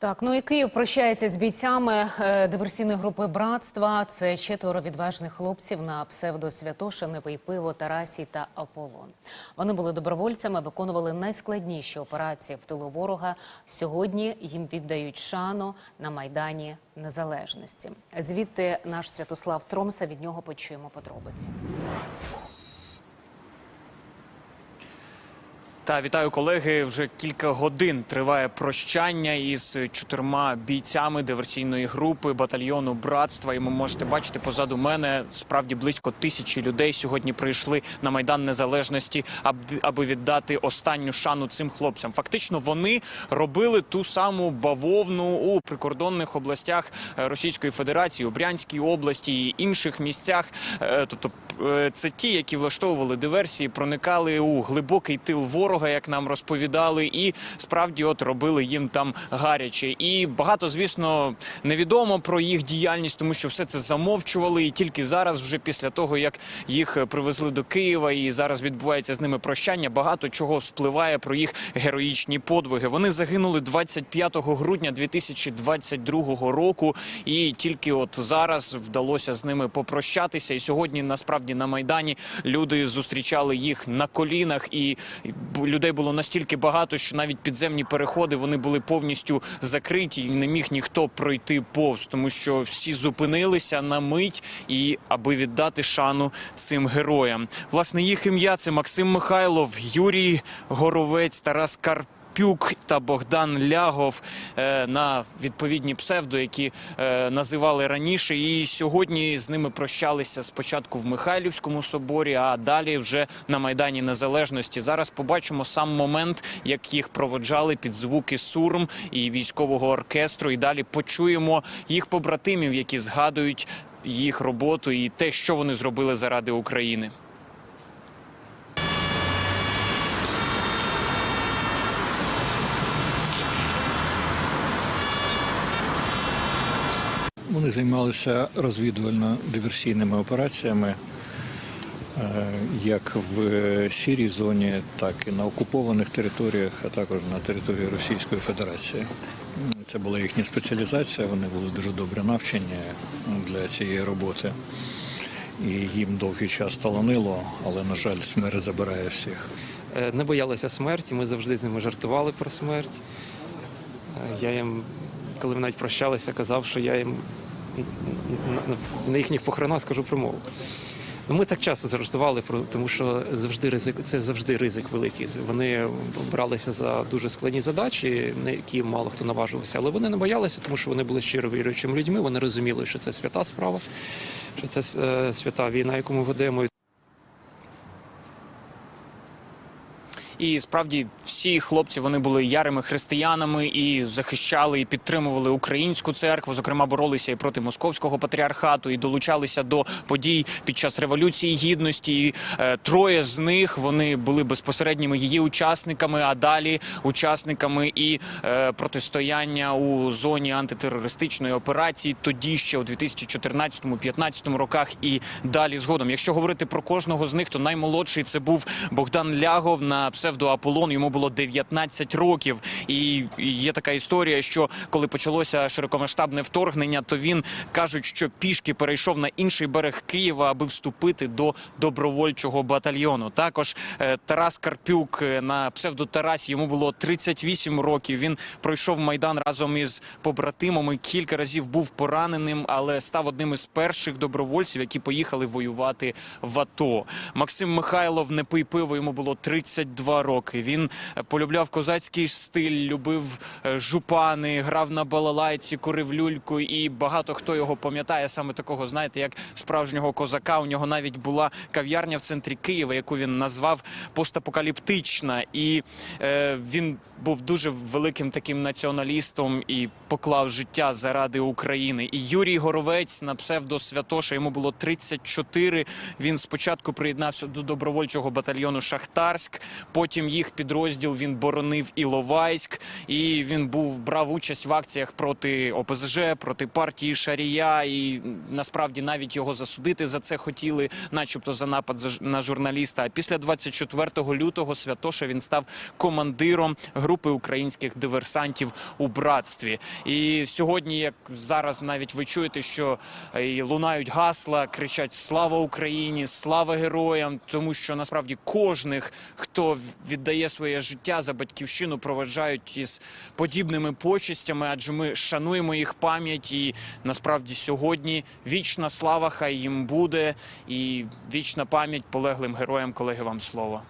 Так, ну і Київ прощається з бійцями е, диверсійної групи братства. Це четверо відважних хлопців на псевдо Святоша, Пиво, Тарасій та Аполлон. Вони були добровольцями, виконували найскладніші операції в тилу ворога. Сьогодні їм віддають шану на майдані Незалежності. Звідти наш Святослав Тромса від нього почуємо подробиці. Та вітаю колеги. Вже кілька годин триває прощання із чотирма бійцями диверсійної групи батальйону братства. І ви можете бачити позаду мене справді близько тисячі людей сьогодні прийшли на майдан незалежності, аб- аби віддати останню шану цим хлопцям. Фактично, вони робили ту саму бавовну у прикордонних областях Російської Федерації, у Брянській області і інших місцях. Е, Тобто, це ті, які влаштовували диверсії, проникали у глибокий тил ворога, як нам розповідали, і справді от робили їм там гаряче. І багато, звісно, невідомо про їх діяльність, тому що все це замовчували. І тільки зараз, вже після того як їх е, привезли до Києва, і зараз відбувається з ними прощання, багато чого спливає про їх героїчні подвиги. Вони загинули 25 грудня 2022 року, і тільки от зараз вдалося з ними попрощатися. І сьогодні насправді на майдані люди зустрічали їх на колінах, і людей було настільки багато, що навіть підземні переходи вони були повністю закриті, і не міг ніхто пройти повз, тому що всі зупинилися на мить і аби віддати шану цим героям. Власне, їх ім'я це Максим Михайлов, Юрій Горовець, Тарас Карп. Пюк та Богдан Лягов е, на відповідні псевдо, які е, називали раніше. І сьогодні з ними прощалися спочатку в Михайлівському соборі, а далі вже на Майдані Незалежності. Зараз побачимо сам момент, як їх проводжали під звуки сурм і військового оркестру. І далі почуємо їх побратимів, які згадують їх роботу і те, що вони зробили заради України. Вони займалися розвідувально-диверсійними операціями е, як в сірій зоні, так і на окупованих територіях, а також на території Російської Федерації. Це була їхня спеціалізація, вони були дуже добре навчені для цієї роботи. І їм довгий час таланило, але, на жаль, смерть забирає всіх. Е, не боялися смерті, ми завжди з ними жартували про смерть. Е, Я їм, коли ми навіть прощалися, казав, що я їм на- їхніх похоронах скажу промову. Ну, Ми так часто зарештували, тому що завжди ризик, це завжди ризик великий. Вони бралися за дуже складні задачі, на які мало хто наважувався, але вони не боялися, тому що вони були щиро віруючими людьми. Вони розуміли, що це свята справа, що це е, свята війна, яку ми ведемо. І справді всі хлопці вони були ярими християнами і захищали і підтримували українську церкву. Зокрема, боролися і проти московського патріархату, і долучалися до подій під час революції гідності. І, е, троє з них вони були безпосередніми її учасниками, а далі учасниками і е, протистояння у зоні антитерористичної операції. Тоді ще у 2014-2015 роках і далі згодом. Якщо говорити про кожного з них, то наймолодший це був Богдан Лягов на псевдо Аполлон. Йому було 19 років. І є така історія, що коли почалося широкомасштабне вторгнення, то він кажуть, що пішки перейшов на інший берег Києва, аби вступити до добровольчого батальйону. Також е, Тарас Карпюк е, на псевдо Тарасі йому було 38 років. Він пройшов майдан разом із побратимами. Кілька разів був пораненим, але став одним із перших добровольців, які поїхали воювати в АТО. Максим Михайлов не пий пиво, йому було 32 роки. Він е, полюбляв козацький стиль, любив жупани, грав на балалайці, курив люльку, і багато хто його пам'ятає саме такого, знаєте, як справжнього козака. У нього навіть була кав'ярня в центрі Києва, яку він назвав постапокаліптична. І е, він був дуже великим таким націоналістом і поклав життя заради України. І Юрій Горовець на псевдо Святоша йому було 34. Він спочатку приєднався до добровольчого батальйону Шахтарськ. Потім їх підрозділ він боронив Іловайськ, і він був брав участь в акціях проти ОПЗЖ, проти партії Шарія. І насправді навіть його засудити за це хотіли, начебто за напад на журналіста. А після 24 лютого Святоша він став командиром групи. українських диверсантів у братстві. І сьогодні, як зараз навіть ви чуєте, що е, лунають гасла, кричать Слава Україні, слава героям, тому що насправді кожних, хто віддає своє життя за батьківщину, проведжають із подібними почестями, адже ми шануємо їх пам'ять. І насправді сьогодні вічна слава хай їм буде, і вічна пам'ять полеглим героям, колеги, вам слово.